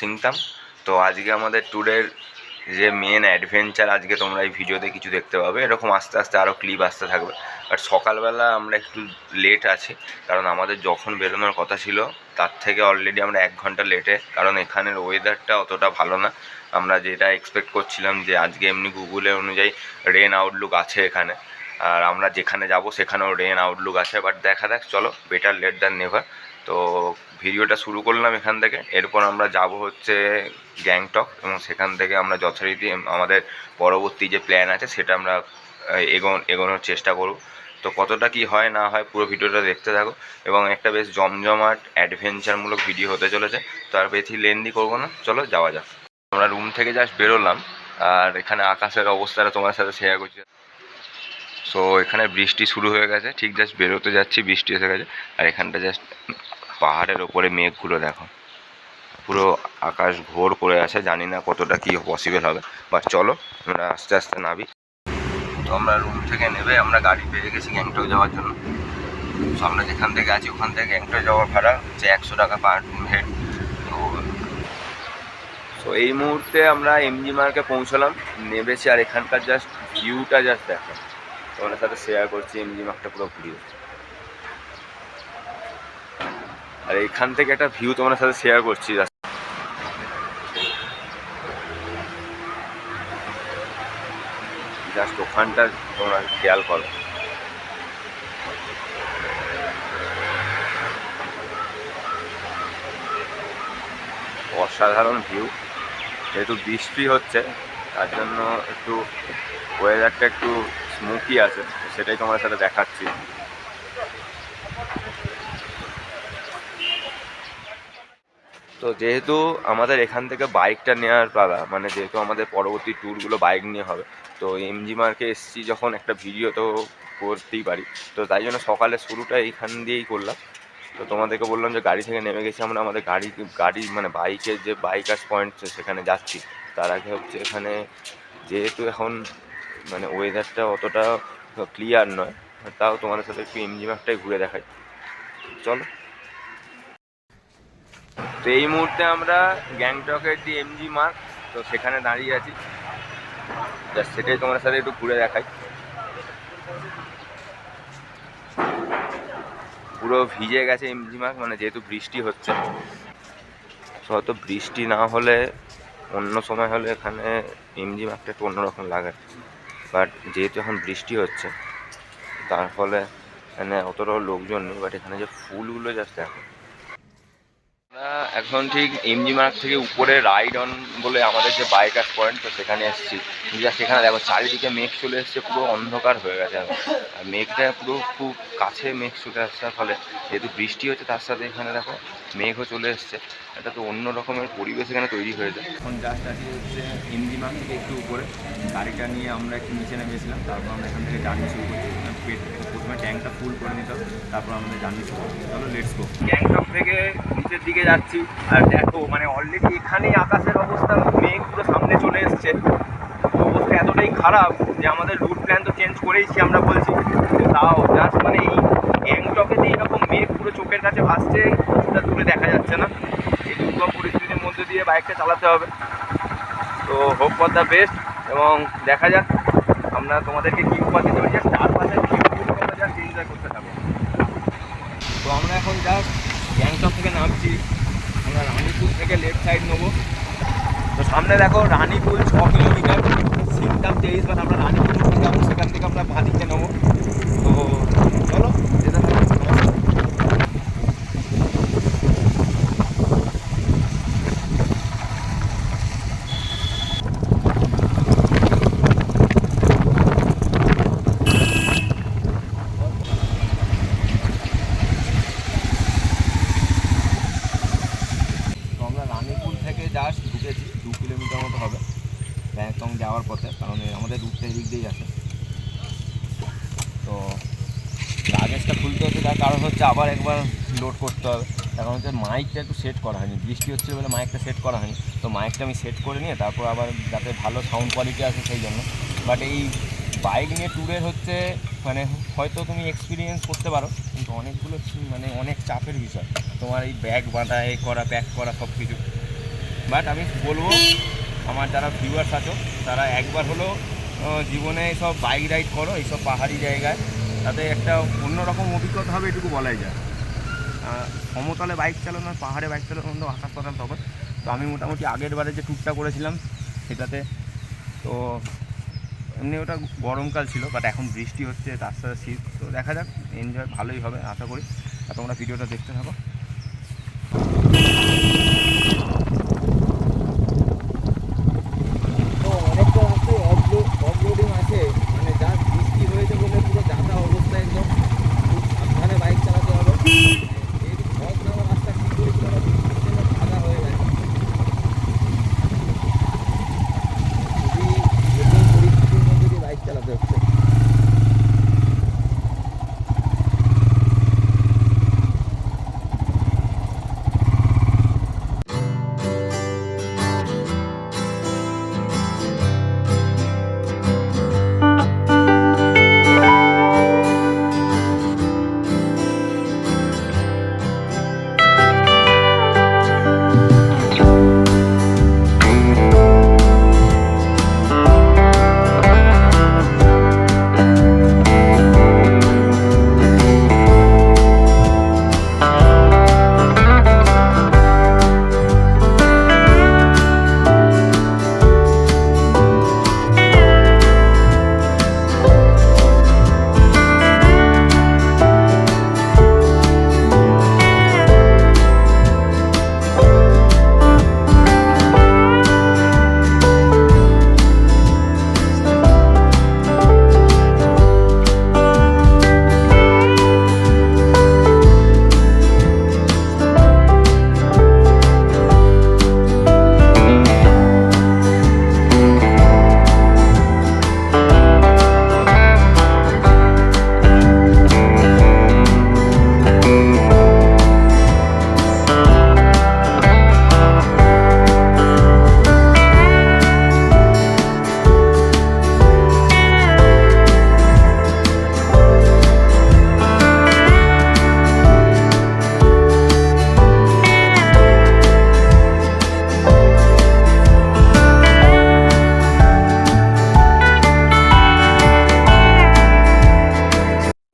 সিংতাম। তো আজকে আমাদের ট্যুরের যে মেন অ্যাডভেঞ্চার আজকে তোমরা এই ভিডিওতে কিছু দেখতে পাবে। এরকম আস্তে আস্তে আরও ক্লিপ আসতে থাকবে। বাট সকালবেলা আমরা একটু লেট আছি, কারণ আমাদের যখন বেরোনোর কথা ছিল, তার থেকে অলরেডি আমরা এক ঘণ্টা লেটে কারণ এখানের ওয়েদারটা অতটা ভালো না। আমরা যেটা এক্সপেক্ট করছিলাম যে আজকে এমনি গুগলে অনুযায়ী রেন আউটলুক আছে এখানে। আর আমরা যেখানে যাব সেখানেও রেন আউটলুক আছে। বাট দেখা যাক, চলো বেটার লেট দ্যান নেভার তো ভিডিওটা শুরু করলাম এখান থেকে। এরপর আমরা যাব হচ্ছে গ্যাংটক এবং সেখান থেকে আমরা যথারীতি আমাদের পরবর্তী যে প্ল্যান আছে সেটা আমরা এগোন এগোনোর চেষ্টা করব। তো কতটা কি হয় না হয় পুরো ভিডিওটা দেখতে থাকো এবং একটা বেশ জমজমাট অ্যাডভেঞ্চারমূলক ভিডিও হতে চলেছে। তো আর বেশি লেন্দি করব না। চলো যাওয়া যাক। আমরা রুম থেকে জাস্ট বেরোলাম আর এখানে আকাশের অবস্থাটা তোমার সাথে শেয়ার করছি। সো এখানে বৃষ্টি শুরু হয়ে গেছে। ঠিক জাস্ট বেরোতে যাচ্ছি, বৃষ্টি এসে গেছে। আর এখানটা জাস্ট পাহাড়ের ওপরে মেঘগুলো দেখো। পুরো আকাশ ঘোর করে আছে, জানি না কতটা কি পসিবল হবে। বাট চলো, আমরা আস্তে আস্তে নাবি তো আমরা রুম থেকে নেবে আমরা গাড়ি পেয়ে গেছি গ্যাংটক যাওয়ার জন্য। তো আমরা যেখান থেকে আছি, ওখান থেকে গ্যাংটক যাওয়ার ভাড়া হচ্ছে একশো টাকা পার হেড তো তো এই মুহূর্তে আমরা এমজি মার্কে পৌঁছলাম। নেবেছি আর এখানকার জাস্ট ভিউটা জাস্ট দেখো। তোমাদের সাথে শেয়ার করছি এমজি মার্কটা পুরো ভিউ আর এখান থেকে একটা ভিউ তোমার সাথে শেয়ার করছি। জাস্ট ওখানটা তোমরা খেয়াল করো। অসাধারণ ভিউ যেহেতু বৃষ্টি হচ্ছে, তার জন্য একটু ওয়েদারটা একটু স্মোকি আছে সেটাই তোমার সাথে দেখাচ্ছি। তো যেহেতু আমাদের এখান থেকে বাইকটা নেওয়ার পালা মানে যেহেতু আমাদের পরবর্তী ট্যুরগুলো বাইক নিয়ে হবে, তো এমজি মার্কে এসছি যখন একটা ভিডিও তো করতেই পারি। তো তাই জন্য সকালে শুরুটা এইখান দিয়েই করলাম। তো তোমাদেরকে বললাম যে গাড়ি থেকে নেমে গেছি আমরা, আমাদের গাড়ি গাড়ি মানে বাইকের যে বাইকার্স পয়েন্ট সেখানে যাচ্ছি। তার আগে হচ্ছে এখানে যেহেতু এখন মানে ওয়েদারটা অতটা ক্লিয়ার নয়, তাও তোমাদের সাথে একটু এমজি মার্কটাই ঘুরে দেখাই। চলো। তো এই মুহূর্তে আমরা গ্যাংটকের যে এমজি মার্ক তো সেখানে দাঁড়িয়ে আছি। সেটাই তোমার সাথে একটু ঘুরে দেখাই। পুরো ভিজে গেছে এমজি মার্ক মানে যেহেতু বৃষ্টি হচ্ছে। হয়তো বৃষ্টি না হলে, অন্য সময় হলে এখানে এমজি মার্কটা একটু অন্যরকম লাগে। বাট যেহেতু এখন বৃষ্টি হচ্ছে, তার ফলে এখানে অতটাও লোকজন নেই বাট এখানে যে ফুলগুলো দেখো। আমরা এখন ঠিক এমজি মার্ক থেকে উপরে রাইড অন বলে আমাদের যে বাইকার পয়েন্ট তো সেখানে এসেছি। যা সেখানে দেখো, চারিদিকে মেঘ চলে এসছে, পুরো অন্ধকার হয়ে গেছে। আর মেঘটা পুরো খুব কাছে মেঘ চলে আসার ফলে যেহেতু বৃষ্টি হচ্ছে, তার সাথে এখানে দেখো মেঘও চলে এসছে। এটা তো অন্য রকমের পরিবেশ এখানে তৈরি হয়ে যায় এখন জাস্ট আছি হচ্ছে এমজি মার্ক থেকে একটু উপরে। গাড়িটা নিয়ে আমরা একটু নিচে নেমেছিলাম, তারপর আমরা এখান থেকে জার্নি শুরু করছি। পেট প্রথমে ট্যাঙ্কটা ফুল করে নিতে হবে, তারপর আমাদের জার্নি শুরু চলো লেটস গো গ্যাংটক থেকে নিচের দিকে যাচ্ছি, আর দেখো মানে অলরেডি এখানেই আকাশের অবস্থা, মেঘ পুরো সামনে চলে এসছে। অবস্থা এতটাই খারাপ যে আমাদের রুট প্ল্যান তো চেঞ্জ করেইছি আমরা বলছি। তাও জাস্ট মানে এই গ্যাংটকে যে এরকম মেঘ পুরো চোখের কাছে ভাসছে, কিছুটা দূরে দেখা যাচ্ছে না। এই দুর্গম পরিস্থিতির মধ্যে দিয়ে বাইকটা চালাতে হবে। তো হোপ ফর দ্য বেস্ট এবং দেখা যাক আমরা তোমাদেরকে কি উপায় দিতে পারি। চারপাশের ভিউগুলো তোমরা এনজয় করতে থাকো তো আমরা এখন জাস্ট গ্যাংটক থেকে নামছি। আমরা রানীপুর থেকে লেফট সাইড নেব। তো সামনে দেখো রানীপুর ছ কিলোমিটার। সিমটাম তেইশ বার আমরা রানীপুর যাব। সেখান থেকে আমরা বাদিকে নেব। তো চলো যেতে থাকো তো আমরা রানীপুর থেকে জাস্ট ঢুকেছি দু কিলোমিটার মতো হবে। ব্যাংকক যাওয়ার পথে, কারণ আমাদের রুটটা এদিক দিয়েই আছে। তো লাগেজটা খুলতে হচ্ছে, তার কারণ হচ্ছে আবার একবার লোড করতে হবে। কারণ হচ্ছে মাইকটা একটু সেট করা হয়নি। বৃষ্টি হচ্ছে বলে মাইকটা সেট করা হয়নি। তো মাইকটা আমি সেট করে নিয়ে তারপর আবার যাতে ভালো সাউন্ড কোয়ালিটি আসে সেই জন্য। বাট এই বাইক নিয়ে ট্যুরের হচ্ছে মানে হয়তো তুমি এক্সপিরিয়েন্স করতে পারো, কিন্তু অনেকগুলো মানে অনেক চাপের বিষয়। তোমার এই ব্যাগ বাঁধা, এ করা প্যাক করা সব কিছু বাট আমি বলব আমার যারা ভিউয়ার্স আছো, তারা একবার হলো জীবনে সব বাইক রাইড করো, এইসব পাহাড়ি জায়গায়। তাতে একটা অন্যরকম অভিজ্ঞতা হবে এটুকু বলাই যায়। সমতলে বাইক চালানো, পাহাড়ে বাইক চালানো কিন্তু আকাশ পাতাল তখন। তো আমি মোটামুটি আগের বারে যে ট্যুরটা করেছিলাম, সেটাতে তো এমনি ওটা গরমকাল ছিল বাট এখন বৃষ্টি হচ্ছে, তার সাথে শীত, তো দেখা যাক এনজয় ভালোই হবে, আশা করি। আর তোমরা ভিডিওটা দেখতে থাকো।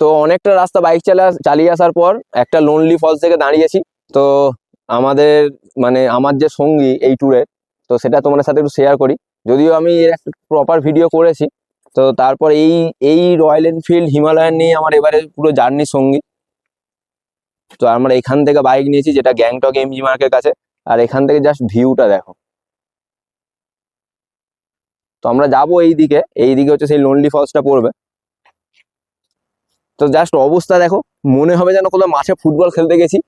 তো অনেকটা রাস্তা বাইক চালা, চালিয়ে আসার পর একটা লোনলি ফলস থেকে দাঁড়িয়েছি। তো আমাদের মানে আমার যে সঙ্গী এই ট্যুরের তো সেটা তোমাদের সাথে একটু শেয়ার করি। যদিও আমি এর একটা প্রপার ভিডিও করেছি, তো তারপর এই এই রয়্যাল এনফিল্ড হিমালয়ান নিয়ে আমার এবারে পুরো জার্নি সঙ্গী। তো আমরা এখান থেকে বাইক নিয়েছি, যেটা গ্যাংটক এমজি মার্কের কাছে। আর এখান থেকে জাস্ট ভিউটা দেখো। তো আমরা যাব এই দিকে এই দিকে হচ্ছে সেই লোনলি ফলসটা পড়বে। তো জাস্ট অবস্থা দেখো, মনে হবে যেন কোথাও মাঠে ফুটবল খেলতে গেছি।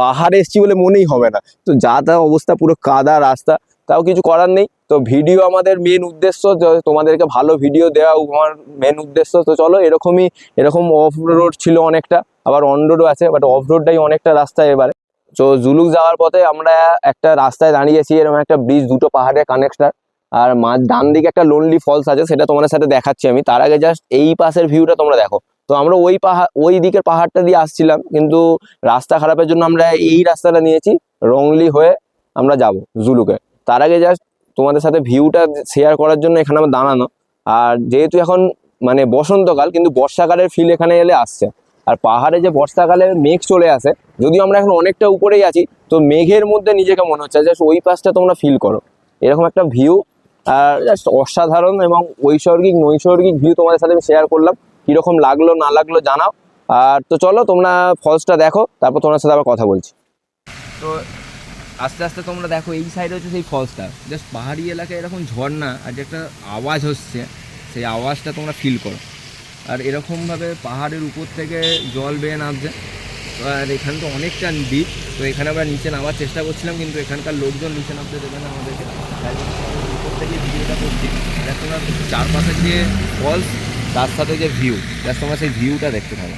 পাহাড়ে এসছি বলে মনেই হবে না। তো যা তা অবস্থা, পুরো কাদা রাস্তা, তাও কিছু করার নেই। তো ভিডিও আমাদের মেন উদ্দেশ্য তোমাদেরকে ভালো ভিডিও দেওয়া আমার মেন উদ্দেশ্য। তো চলো, এরকমই, এরকম অফ রোড ছিল অনেকটা, আবার অন রোডও আছে বাট অফ রোডটাই অনেকটা রাস্তা এবারে। তো জুলুক যাওয়ার পথে আমরা একটা রাস্তায় দাঁড়িয়েছি এরকম একটা ব্রিজ দুটো পাহাড়ের কানেক্টার আর মাঝ ডান দিকে একটা লোনলি ফলস আছে, সেটা তোমাদের সাথে দেখাচ্ছি আমি। তার আগে জাস্ট এই পাশের ভিউটা তোমরা দেখো। তো আমরা ওই পাহাড় ওই দিকের পাহাড়টা দিয়ে আসছিলাম, কিন্তু রাস্তা খারাপের জন্য আমরা এই রাস্তাটা নিয়েছি রংলি হয়ে আমরা যাব জুলুকে। তার আগে জাস্ট তোমাদের সাথে ভিউটা শেয়ার করার জন্য এখানে আমার দাঁড়ানো। আর যেহেতু এখন মানে বসন্তকাল, কিন্তু বর্ষাকালের ফিল এখানে এলে আসছে। আর পাহাড়ে যে বর্ষাকালে মেঘ চলে আসে, যদিও আমরা এখন অনেকটা উপরেই আছি, তো মেঘের মধ্যে নিজেকে মনে হচ্ছে জাস্ট ওই পাশটা তোমরা ফিল করো। এরকম একটা ভিউ আর জাস্ট অসাধারণ এবং ঐশ্বর্গিক নৈসর্গিক ভিউ তোমাদের সাথে আমি শেয়ার করলাম। কীরকম লাগল, না লাগল জানাও। আর তো চলো, তোমরা ফলসটা দেখো, তারপর তোমার সাথে আবার কথা বলছি। তো আস্তে আস্তে তোমরা দেখো, এই সাইডে হচ্ছে সেই ফলসটা জাস্ট পাহাড়ি এলাকায় এরকম ঝর্ণা আর যে একটা আওয়াজ হচ্ছে, সেই আওয়াজটা তোমরা ফিল করো। আর এরকমভাবে পাহাড়ের উপর থেকে জল বেয়ে নামছে। আর এখানে তো অনেকটা দ্বীপ তো এখানে আমরা নিচে নামার চেষ্টা করছিলাম, কিন্তু এখানকার লোকজন নিচে নামতে দেবে না আমাদেরকে। উপর থেকে ভিডিওটা করছি। দেখো না চারপাশের যে ফলস তার সাথে যে ভিউ জাস্ট তোমরা সেই ভিউটা দেখতে থাকো।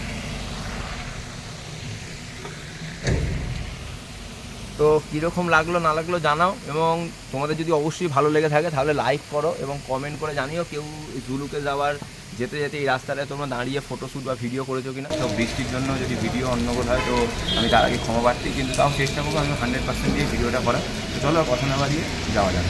তো কীরকম লাগল, না লাগল জানাও, এবং তোমাদের যদি অবশ্যই ভালো লেগে থাকে, তাহলে লাইক করো এবং কমেন্ট করে জানিও কেউ জুলুকে যাওয়ার, যেতে যেতে এই রাস্তাটায় তোমরা দাঁড়িয়ে ফটোশ্যুট বা ভিডিও করেছ কিনা। তো বৃষ্টির জন্য যদি ভিডিও অন্যগোল হয়, তো আমি তার আগে ক্ষমা পাচ্ছি কিন্তু তাও চেষ্টা করব আমি হান্ড্রেড পার্সেন্ট দিয়ে ভিডিওটা করা তো চলো কথা না বাড়িয়ে যাওয়া যাক।